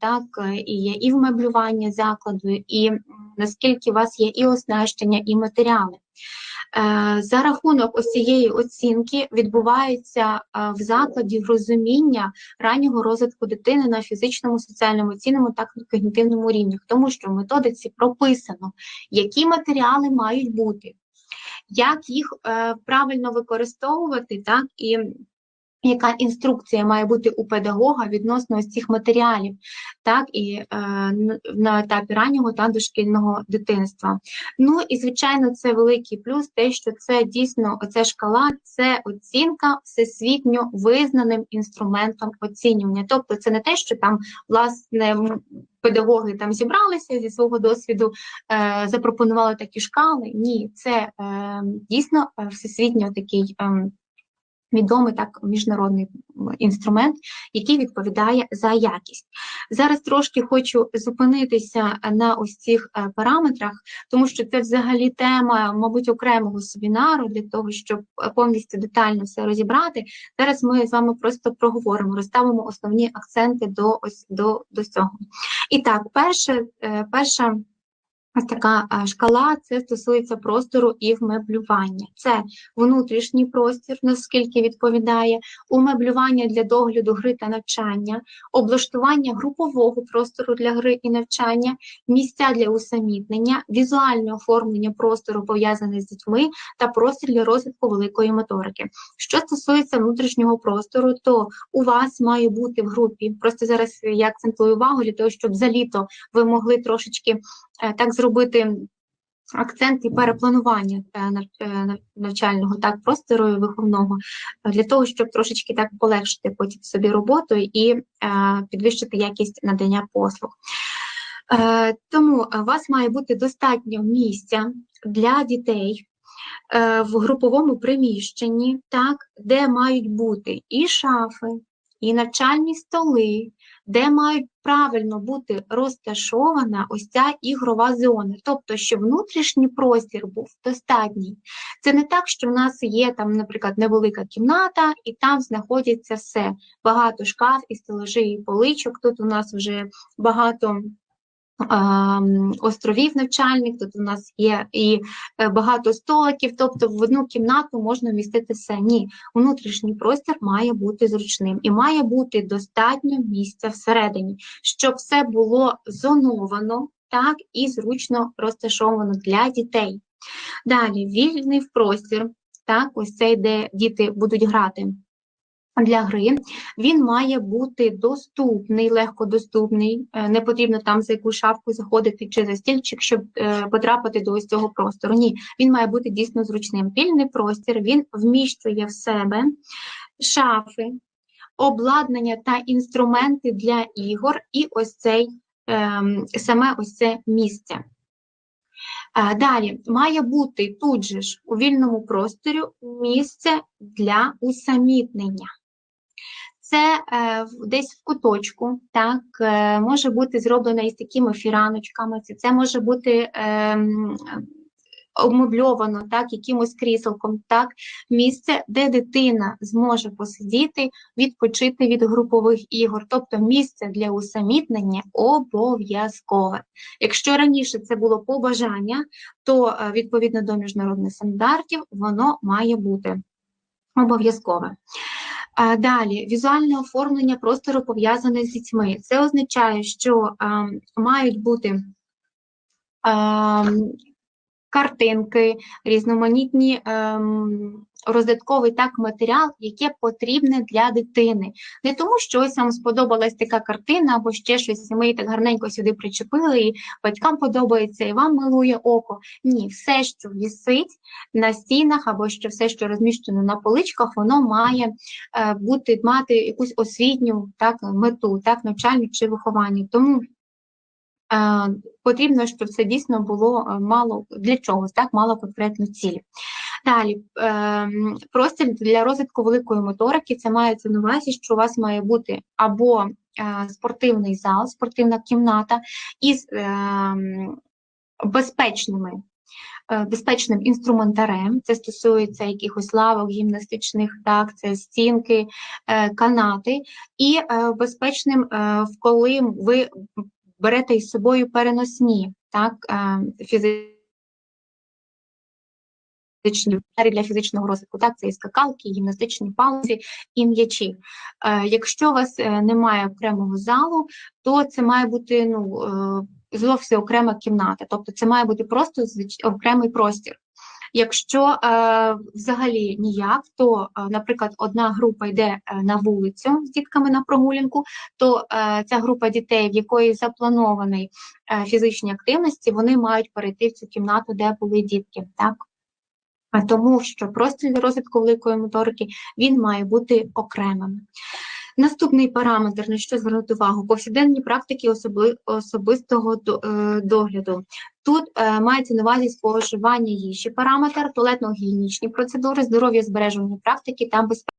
так і є і вмеблювання закладу, і наскільки у вас є і оснащення, і матеріали. Е, за рахунок ось цієї оцінки відбувається е, в закладі розуміння раннього розвитку дитини на фізичному, соціальному, цінному та когнітивному рівнях, тому що в методиці прописано, які матеріали мають бути, як їх е, правильно використовувати, так і яка інструкція має бути у педагога відносно ось цих матеріалів, так і е, на етапі раннього та дошкільного дитинства. Ну і звичайно, це великий плюс, те, що це дійсно оця шкала, це оцінка всесвітньо визнаним інструментом оцінювання. Тобто, це не те, що там власне педагоги там зібралися зі свого досвіду, е, запропонували такі шкали. Ні, це е, дійсно всесвітньо такий. Е, відомий так міжнародний інструмент, який відповідає за якість. Зараз трошки хочу зупинитися на ось цих е, параметрах, тому що це взагалі тема, мабуть, окремого семінару для того, щоб повністю детально все розібрати. Зараз ми з вами просто проговоримо, розставимо основні акценти до ось до, до цього. І так, перше, е, перша. Ось така шкала це стосується простору і вмеблювання. Це внутрішній простір, наскільки відповідає, умеблювання для догляду гри та навчання, облаштування групового простору для гри і навчання, місця для усамітнення, візуальне оформлення простору пов'язане з дітьми та простір для розвитку великої моторики. Що стосується внутрішнього простору, то у вас має бути в групі. Просто зараз я акцентую увагу для того, щоб за літо ви могли трошечки Е, так зробити акцент і перепланування е, е, навчального так простору і виховного для того, щоб трошечки так полегшити потім собі роботу і підвищити якість надання послуг. Тому у вас має бути достатньо місця для дітей. В груповому приміщенні, так, де мають бути і шафи, і навчальні столи, де мають правильно бути розташована ось ця ігрова зона, тобто, щоб внутрішній простір був достатній. Це не так, що в нас є там, наприклад, невелика кімната, і там знаходиться все. Багато шкаф і стелажі, і поличок. Тут у нас вже багато островів навчальних, тут у нас є і е, багато столиків, тобто в одну кімнату можна вмістити все. Ні, внутрішній простір має бути зручним і має бути достатньо місця всередині, щоб все було зоновано так і зручно розташовано для дітей. Далі вільний простір, так, ось цей, де діти будуть грати для гри, він має бути доступний, легкодоступний, е, не потрібно там за яку шапку заходити чи за стільчик, щоб е, потрапити до ось цього простору. Ні, він має бути дійсно зручним. Вільний простір він вміщує в себе шафи, обладнання та інструменти для ігор, і ось цей ем, саме ось це місце. Е, далі має бути тут же ж у вільному просторі місце для усамітнення це е, десь в куточку, так, е, може бути зроблено із такими фіраночками, це, може бути е, так, якимось кріселком, так, місце, де дитина зможе посидіти, відпочити від групових ігор, тобто місце для усамітнення обов'язкове. Якщо раніше це було побажання, то е, відповідно до міжнародних стандартів воно має бути обов'язкове. Далі, візуальне оформлення простору пов'язане з дітьми. Це означає, що мають бути а, картинки, різноманітні ем, роздатковий так матеріал, яке потрібне для дитини. Не тому, що ось вам сподобалась така картина, або ще щось, і ми її так гарненько сюди причепили, і батькам подобається, і вам милує око. Ні, все, що вісить на стінах, або що все, що розміщено на поличках, воно має е, бути мати якусь освітню так, мету, так, навчальну чи виховання. Тому потрібно, щоб це дійсно було е, мало для чогось, так, мало конкретну ціль. Далі, е, простір для розвитку великої моторики, це мається на увазі, що у вас має бути або спортивний зал, спортивна кімната із безпечними е, безпечним інструментарем. Це стосується якихось лавок, гімнастичних, так, це стінки, е, канати, і е, безпечним, е, коли ви берете із собою переносні, так, е, фізичні для фізичного розвитку. Так, це і скакалки, і гімнастичні палиці, і м'ячі. Е, Якщо у вас е, немає окремого залу, то це має бути ну, зовсім окрема кімната, тобто це має бути просто окремий простір. Якщо е, взагалі ніяк, то, е, наприклад, одна група йде е, на вулицю з дітками на прогулянку, то ця група дітей, в якої заплановані е, фізичні активності, вони мають перейти в цю кімнату, де були дітки. Так? Тому що простір для розвитку великої моторики він має бути окремим. Наступний параметр, на що звернути увагу, повсякденні практики особи, особистого е, догляду. Тут е, мається на увазі споживання їжі параметр, туалетно-гігієнічні процедури, здоров'я збереження практики та безпека.